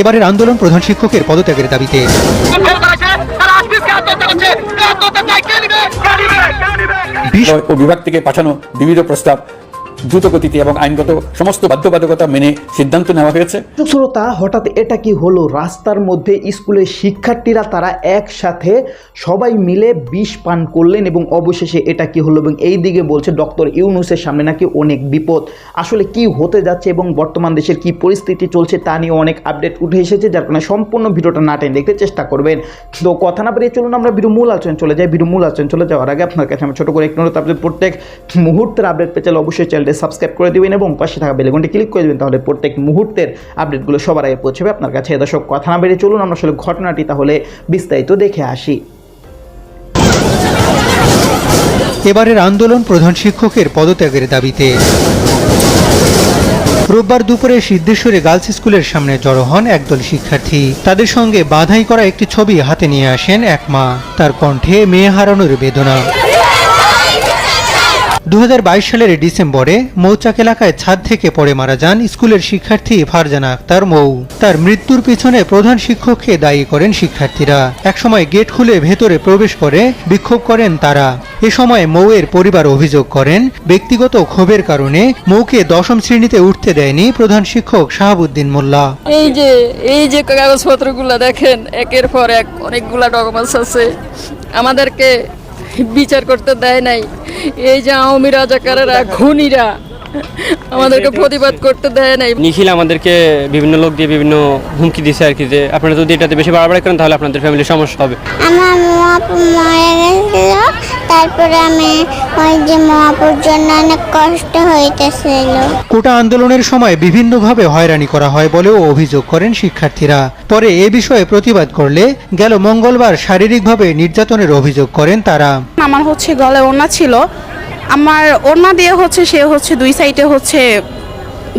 এবারের আন্দোলন প্রধান শিক্ষকের পদত্যাগের দাবিতে। বিভাগ থেকে পাঠানো বিবিধ প্রস্তাব দ্রুত গতিতে এবং আইনগত সমস্ত বাধ্যবাধকতা মেনে সিদ্ধান্ত নেওয়া হয়েছে। শ্রোতা হঠাৎ এটা কি হলো? রাস্তার মধ্যে স্কুলের শিক্ষার্থীরা তারা একসাথে সবাই মিলে বিষ পান করলেন এবং অবশেষে এটা কি হলো? এবং এই দিকে বলছে ডক্টর ইউনুসের সামনে নাকি অনেক বিপদ। আসলে কি হতে যাচ্ছে এবং বর্তমান দেশের কি পরিস্থিতি চলছে তা নিয়ে অনেক আপডেট উঠে এসেছে, যার কারণে সম্পূর্ণ ভিডিওটা না টেনে দেখতে চেষ্টা করবেন। তো কথা না বেরিয়ে চলুন, আমরা ভিডিও মূল আলোচনা চলে যাই। ভিডিও মূল আলোচনা চলে যাওয়ার আগে আপনার কাছে আমি ছোটো করে একটু অনুরোধ প্রত্যেক মুহূর্তের আপডেট পেতে চাইলে অবশ্যই চ্যানেলটি সাবস্ক্রাইব করে দিবেন এবং পাশে থাকা বেলেগনটি ক্লিক করে দেবেন, তাহলে প্রত্যেক মুহূর্তের আপডেটগুলো সবার আগে পৌঁছবে। আপনার কাছে দর্শক, কথা না বেরিয়ে চলুন, আমরা আসলে ঘটনাটি তাহলে বিস্তারিত দেখে আসি। এবারের আন্দোলন প্রধান শিক্ষকের পদত্যাগের দাবিতে। রোববার দুপুরে সিদ্ধেশ্বরী গার্লস স্কুলের সামনে জড়ো হন একদল শিক্ষার্থী। তাদের সঙ্গে বাধাই করা একটি ছবি হাতে নিয়ে আসেন এক মা। তার কণ্ঠে মেয়ে হারানোর বেদনা। দুহাজার বাইশ সালের ডিসেম্বরে মৌচাক এলাকায় ছাদ থেকে পড়ে মারা যান স্কুলের শিক্ষার্থী ফারজানা আক্তার মৌ। তার মৃত্যুর পিছনে প্রধান শিক্ষককে দায়ী করেন শিক্ষার্থীরা। একসময় গেট খুলে ভেতরে প্রবেশ করে বিক্ষোভ করেন তারা। এ সময় মৌয়ের পরিবার অভিযোগ করেন, ব্যক্তিগত ক্ষোভের কারণে মৌকে দশম শ্রেণীতে উঠতে দেয়নি প্রধান শিক্ষক শাহাবুদ্দিন মোল্লা। এই যে এই যে কাগজপত্রগুলো দেখেন, একের পর এক অনেকগুলা ডকুমেন্টস আছে। আমাদেরকে বিচার করতে দেয় নাই। এই যে আওয়ামী রাজাকারেরা খুনিরা আমাদেরকে প্রতিবাদ করতে দেয় নাই। নিখিল আমাদেরকে বিভিন্ন লোক দিয়ে বিভিন্ন হুমকি দিছে আর কি যে আপনারা যদি এটাতে বেশি বাড়াবাড়ি করেন তাহলে আপনাদের ফ্যামিলির সমস্যা হবে। আমার মহাপু মারা গেছিল তারপরে আমি ওই যে মহাপুর জন্য অনেক কষ্ট হইতেছিল। কোটা আন্দোলনের সময় বিভিন্নভাবে হয়রানি করা হয় বলেও অভিযোগ করেন শিক্ষার্থীরা। পরে এ বিষয়ে প্রতিবাদ করলে গেল মঙ্গলবার শারীরিকভাবে নির্যাতনের অভিযোগ করেন তারা। আমার হচ্ছে গলায় ওড়না ছিল আমার ওড়না দিয়ে হচ্ছে সে হচ্ছে দুই সাইডে হচ্ছে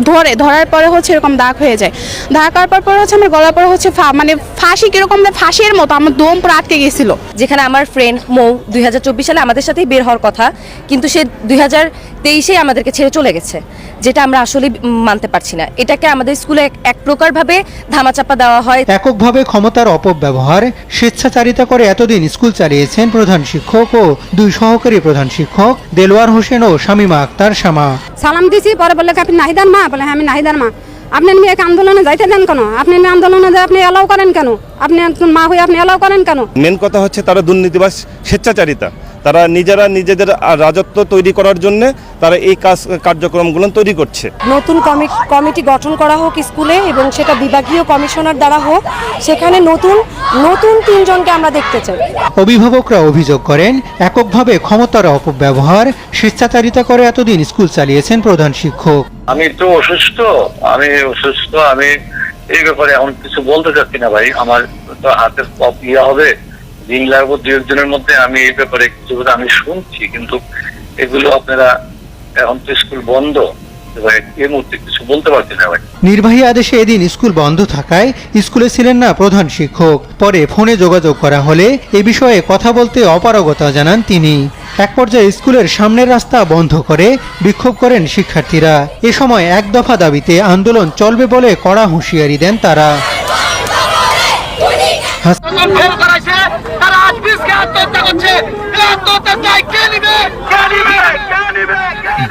ধরে ধরার পরে হচ্ছে এরকম দাগ হয়ে যায়। দাগ হওয়ার পর পরে হচ্ছে আমার গলার পরে হচ্ছে মানে ফাঁসি কীরকম ফাঁসির মতো আমার দম পুরো আটকে গেছিল। যেখানে আমার ফ্রেন্ড মৌ দুই সালে আমাদের সাথেই বের হওয়ার কথা কিন্তু সে দুই হাজার তেইশে আমাদেরকে ছেড়ে চলে গেছে যেটা আমরা আসলে মানতে পারছি না। এটাকে আমাদের স্কুলে এক- এক প্রকারভাবে ধামাচাপা দেওয়া হয়। এককভাবে ক্ষমতার অপব্যবহার স্বেচ্ছাচারিতা করে এতদিন স্কুল চালিয়েছেন প্রধান শিক্ষক ও দুই সহকারী প্রধান শিক্ষক দেলোয়ার হোসেন ও শামিমা আক্তার শামা। সালাম দিছি পরে বললে আপনি নাহিদার মা? বলে হ্যাঁ আমি নাহিদার মা। আপনি এক আন্দোলনে যাইতে দেন কেন? আপনি আন্দোলনে যে আপনি এলাও করেন কেন? আপনি মা হয়ে আপনি এলাও করেন কেন? মেন কথা হচ্ছে তারা দুর্নীতিবাস স্বেচ্ছাচারিতা। তারা নিজেরা নিজেদের রাজত্ব তৈরি করার জন্য তারা এই কাজ কার্যক্রমগুলো তৈরি করছে। নতুন কমিটি গঠন করা হোক স্কুলে এবং সেটা বিভাগীয় কমিশনার দ্বারা হোক সেখানে নতুন নতুন তিনজনকে আমরা দেখতে চাই। অভিভাবকরা অভিযোগ করেন এককভাবে ক্ষমতার অপব্যবহার স্বেচ্ছাচারিতা করে এতদিন স্কুল চালিয়েছেন প্রধান শিক্ষক। আমি তো অসুস্থ আমি অসুস্থ আমি এই ব্যাপারে এখন কিছু বলতে চাচ্ছি না ভাই আমার তো হাতের পপ ইয়া হবে। লাগবো দু একদিনের মধ্যে আমি এই ব্যাপারে কিছু কথা আমি শুনছি, কিন্তু এগুলো আপনারা এখন তো স্কুল বন্ধ। নির্বাহী আদেশে এদিন স্কুল বন্ধ থাকায় স্কুলে ছিলেন না প্রধান শিক্ষক। পরে ফোনে যোগাযোগ করা হলে এ বিষয়ে কথা বলতে অপারগতা জানান তিনি। এক পর্যায়ে স্কুলের সামনের রাস্তা বন্ধ করে বিক্ষোভ করেন শিক্ষার্থীরা। এ সময় এক দফা দাবিতে আন্দোলন চলবে বলে কড়া হুঁশিয়ারি দেন তারা। ফেল করেছে তারা আজকে আত্মহত্যা করছে। আত্মহত্যা চাই কে নিবে? কে নিবে? কে নিবে?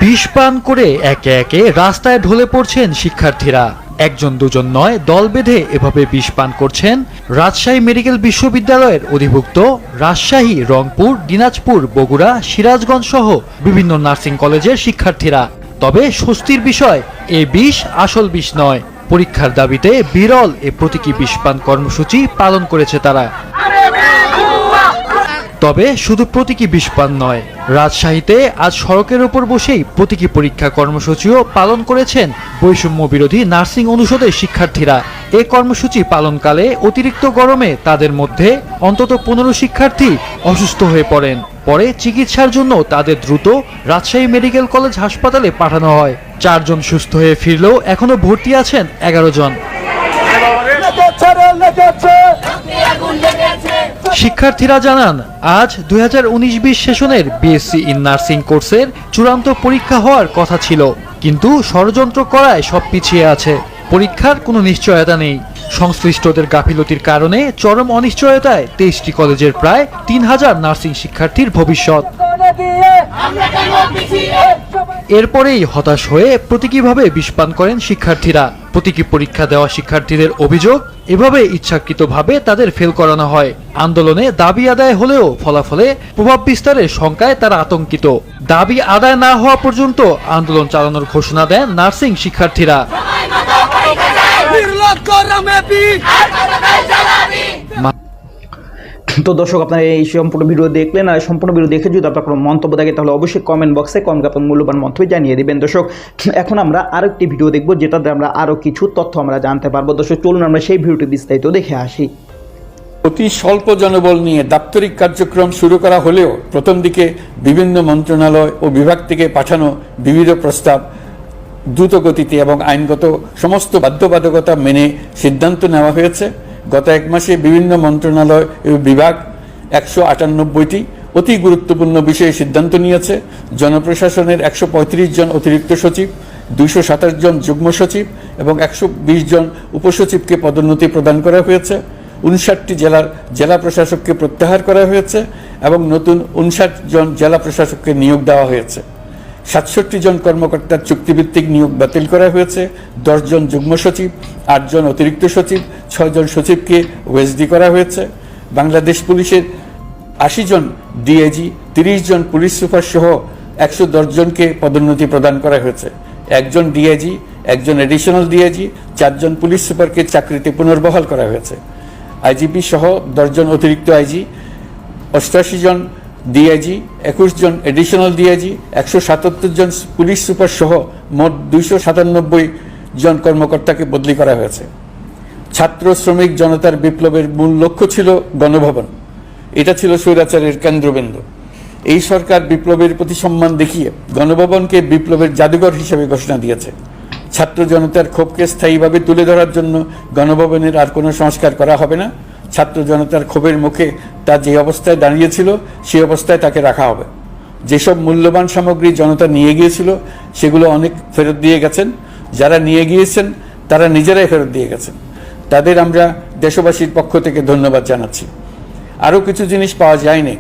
বিষ পান করে একে একে রাস্তায় ঢলে পড়ছেন শিক্ষার্থীরা। একজন দুজন নয় দল বেঁধে এভাবে বিষ পান করছেন রাজশাহী মেডিকেল বিশ্ববিদ্যালয়ের অধিভুক্ত রাজশাহী রংপুর দিনাজপুর বগুড়া সিরাজগঞ্জ সহ বিভিন্ন নার্সিং কলেজের শিক্ষার্থীরা। তবে স্বস্তির বিষয় এ বিষ আসল বিষ নয়। পরীক্ষার দাবিতে বিরল এ প্রতীকী বিষপান কর্মসূচি পালন করেছে তারা। তবে শুধু প্রতীকী বিষপান নয়, রাজশাহীতে আজ সড়কের ওপর বসেই প্রতীকী পরীক্ষা কর্মসূচিও পালন করেছেন বৈষম্য বিরোধী নার্সিং অনুষদের শিক্ষার্থীরা। এ কর্মসূচি পালনকালে অতিরিক্ত গরমে তাদের মধ্যে অন্তত পনেরো শিক্ষার্থী অসুস্থ হয়ে পড়েন। পরে চিকিৎসার জন্য তাদের দ্রুত রাজশাহী মেডিকেল কলেজ হাসপাতালে পাঠানো হয়। চারজন সুস্থ হয়ে ফিরলেও এখনও ভর্তি আছেন এগারো জন। শিক্ষার্থীরা জানান, আজ দুই হাজার উনিশ বিশ সেশনের বিএসসি ইন নার্সিং কোর্সের চূড়ান্ত পরীক্ষা হওয়ার কথা ছিল, কিন্তু ষড়যন্ত্র করায় সব পিছিয়ে আছে। পরীক্ষার কোনো নিশ্চয়তা নেই। সংশ্লিষ্টদের গাফিলতির কারণে চরম অনিশ্চয়তায় তেইশটি কলেজের প্রায় তিন হাজার নার্সিং শিক্ষার্থীর ভবিষ্যৎ। এরপরেই হতাশ হয়ে প্রতীকীভাবে বিষপান করেন শিক্ষার্থীরা। প্রতীকী পরীক্ষা দেওয়া শিক্ষার্থীদের অভিযোগ, এভাবে ইচ্ছাকৃতভাবে তাদের ফেল করানো হয়। আন্দোলনে দাবি আদায় হলেও ফলাফলে প্রভাব বিস্তারের শঙ্কায় তারা আতঙ্কিত। দাবি আদায় না হওয়া পর্যন্ত আন্দোলন চালানোর ঘোষণা দেন নার্সিং শিক্ষার্থীরা। তো দর্শক, আপনারা এই সম্পূর্ণ ভিডিও দেখলেন আর সম্পূর্ণ ভিডিও দেখে যদি আপনার কোনো মন্তব্য থাকে, তাহলে অবশ্যই কমেন্ট বক্সে কমেন্ট আপনার মূল্যবান মন্তব্য জানিয়ে দেবেন। দর্শক, এখন আমরা আরও আরেকটি ভিডিও দেখব, যেটাতে আমরা আরও কিছু তথ্য আমরা জানতে পারব। দর্শক, চলুন আমরা সেই ভিডিওটি বিস্তারিত দেখে আসি। অতি স্বল্প জনবল নিয়ে দাপ্তরিক কার্যক্রম শুরু করা হলেও প্রথম দিকে বিভিন্ন মন্ত্রণালয় ও বিভাগ থেকে পাঠানো বিবিধ প্রস্তাব দ্রুত গতিতে এবং আইনগত সমস্ত বাধ্যবাধকতা মেনে সিদ্ধান্ত নেওয়া হয়েছে। গত এক মাসে বিভিন্ন মন্ত্রণালয় বিভাগ একশো আটানব্বইটি অতি গুরুত্বপূর্ণ বিষয়ে সিদ্ধান্ত নিয়েছে। জনপ্রশাসনের একশো পঁয়ত্রিশ জন অতিরিক্ত সচিব, দুইশো সাতাশ জন যুগ্ম সচিব এবং একশো বিশ জন উপসচিবকে পদোন্নতি প্রদান করা হয়েছে। উনষাটটি জেলার জেলা প্রশাসককে প্রত্যাহার করা হয়েছে এবং নতুন উনষাট জন জেলা প্রশাসককে নিয়োগ দেওয়া হয়েছে। সাতষট্টি জন কর্মকর্তার চুক্তিভিত্তিক নিয়োগ বাতিল করা হয়েছে দশজন যুগ্ম সচিব আটজন অতিরিক্ত সচিব ছয়জন সচিবকে ওয়েসডি করা হয়েছে। বাংলাদেশ পুলিশের আশি জন ডিআইজি, তিরিশ জন পুলিশ সুপার সহ একশো জনকে পদোন্নতি প্রদান করা হয়েছে। একজন ডিআইজি একজন এডিশনাল ডিআইজি চারজন পুলিশ সুপারকে চাকরিতে পুনর্বহাল করা হয়েছে। আইজিপি সহ দশজন অতিরিক্ত আইজি, অষ্টাশি জন ডিআইজি একুশ জন এডিশনাল ডিআইজি একশো সাতাত্তর জন পুলিশ সুপার সহ মোট দুইশো সাতানব্বই জন কর্মকর্তাকে বদলি করা হয়েছে। ছাত্র শ্রমিক জনতার বিপ্লবের মূল লক্ষ্য ছিল গণভবন। এটা ছিল স্বৈরাচারের কেন্দ্রবিন্দু। এই সরকার বিপ্লবের প্রতি সম্মান দেখিয়ে গণভবনকে বিপ্লবের জাদুঘর হিসেবে ঘোষণা দিয়েছে। ছাত্র জনতার ক্ষোভকে স্থায়ীভাবে তুলে ধরার জন্য গণভবনের আর কোনো সংস্কার করা হবে না। ছাত্র জনতার ক্ষোভের মুখে তা যে অবস্থায় দাঁড়িয়েছিল সেই অবস্থায় তাকে রাখা হবে। যেসব মূল্যবান সামগ্রী জনতা নিয়ে গিয়েছিল, সেগুলো অনেক ফেরত দিয়ে গেছেন। যারা নিয়ে গিয়েছেন, তারা নিজেরাই ফেরত দিয়ে গেছেন। তাদের আমরা দেশবাসীর পক্ষ থেকে ধন্যবাদ জানাচ্ছি। আরও কিছু জিনিস পাওয়া যায়নি।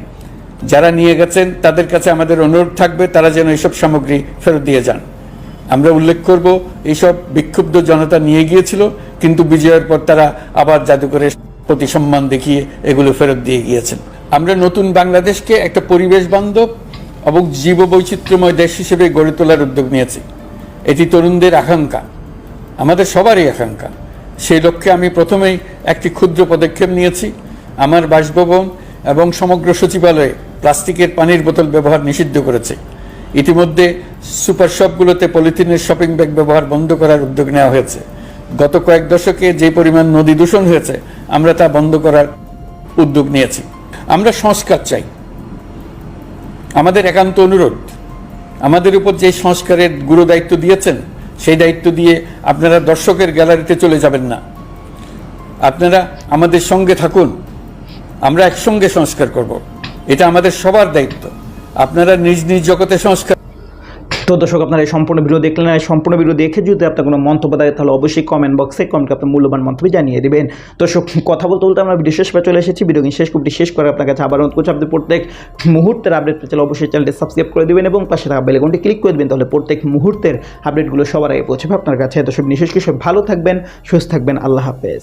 যারা নিয়ে গেছেন, তাদের কাছে আমাদের অনুরোধ থাকবে, তারা যেন এইসব সামগ্রী ফেরত দিয়ে যান। আমরা উল্লেখ করব এইসব বিক্ষুব্ধ জনতা নিয়ে গিয়েছিল, কিন্তু বিজয়ের পর তারা আবার জাদুঘরের প্রতি সম্মান দেখিয়ে এগুলো ফেরত দিয়ে গিয়েছেন। আমরা নতুন বাংলাদেশকে একটা পরিবেশ বান্ধব এবং জীব বৈচিত্র্যময় দেশ হিসেবে গড়ে তোলার উদ্যোগ নিয়েছি। এটি তরুণদের আকাঙ্ক্ষা, আমাদের সবারই আকাঙ্ক্ষা। সেই লক্ষ্যে আমি প্রথমেই একটি ক্ষুদ্র পদক্ষেপ নিয়েছি। আমার বাসভবন এবং সমগ্র সচিবালয়ে প্লাস্টিকের পানির বোতল ব্যবহার নিষিদ্ধ করেছে। ইতিমধ্যে সুপার শপগুলোতে পলিথিনের শপিং ব্যাগ ব্যবহার বন্ধ করার উদ্যোগ নেওয়া হয়েছে। গত কয়েক দশকে যে পরিমাণ নদী দূষণ হয়েছে আমরা তা বন্ধ করার উদ্যোগ নিয়েছি। আমরা সংস্কার চাই। আমাদের একান্ত অনুরোধ, আমাদের উপর যে সংস্কারের গুরু দায়িত্ব দিয়েছেন, সেই দায়িত্ব দিয়ে আপনারা দর্শকের গ্যালারিতে চলে যাবেন না। আপনারা আমাদের সঙ্গে থাকুন। আমরা একসঙ্গে সংস্কার করব। এটা আমাদের সবার দায়িত্ব। আপনারা নিজ নিজ জগতে সংস্কার তো দর্শক, আপনারা এই সম্পূর্ণ ভিডিও দেখলেন এই সম্পূর্ণ ভিডিও দেখে যদি আপনার কোনো মন্তব্য থাকে, তাহলে অবশ্যই কমেন্ট বক্সে কমেন্টকে আপনার মূল্যবান মন্তব্য জানিয়ে দেবেন। দর্শক, কথা বলতে বলতে আমরা ভিডিও শেষ পে চলে এসেছি। ভিডিও শেষ করতে শেষ করে আপনার কাছে আবার অনুরোধ করছি, আপনি প্রত্যেক মুহূর্তের আপডেট পেতে অবশ্যই চ্যানেলটি সাবস্ক্রাইব করে দেবেন এবং পাশে থাকা বেলেগনটি ক্লিক করে দেবেন, তাহলে প্রত্যেক মুহূর্তের আপডেটগুলো সবার আগে পৌঁছবে আপনার কাছে। দর্শক, বিশেষ কিছু ভালো থাকবেন, সুস্থ থাকবেন, আল্লাহ হাফেজ।